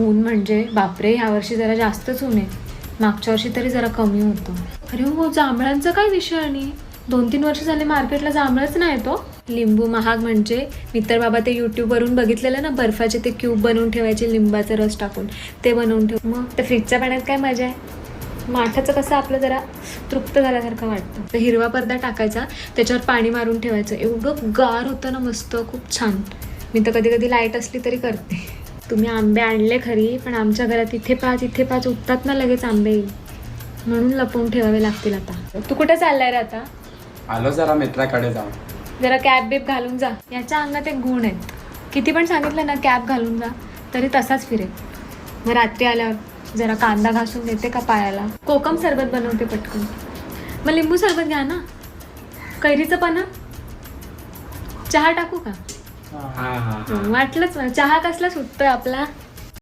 ऊन म्हणजे बापरे ह्या वर्षी जरा जास्तच ऊन आहे. मागच्या वर्षी तरी जरा कमी होतं. अरे हो जांभळांचा काय विषय आणि? दोन तीन वर्ष झाले मार्केटला जांभळच नाही तो. लिंबू महाग म्हणजे मी तर बाबा ते यूट्यूबवरून बघितलेलं ना बर्फाचे ते क्यूब बनवून ठेवायचे लिंबाचा रस टाकून ते बनवून ठेव. मग ते फ्रीजच्या पाण्यात काय मजा आहे? माठाचं कसं आपलं जरा तृप्त झाल्यासारखं वाटतं. तर हिरवा पडदा टाकायचा त्याच्यावर पाणी मारून ठेवायचं. एवढं गार होतं ना मस्त खूप छान. मी तर कधी कधी लाइट असली तरी करते. तुम्ही आंबे आणले खरी पण आमच्या घरात इथे पाच इथे पाच उठतात ना लगेच आंबे. म्हणून लपवून ठेवावे लागतील आता. तू कुठे चाललाय रे आता? आलो जरा मित्राकडे जाऊन. जरा कॅब बीब घालून जा. याच्या अंगात एक गुण आहेत किती पण सांगितलं ना कॅब घालून जा तरी तसाच फिरेल. मग रात्री आल्यावर जरा कांदा घासून देते का पायाला? कोकम सरबत बनवते पटकन. मग लिंबू सरबत घ्या ना. कैरीचं पण चहा टाकू का? वाटलंच मला चहा कसला सुटतोय आपला?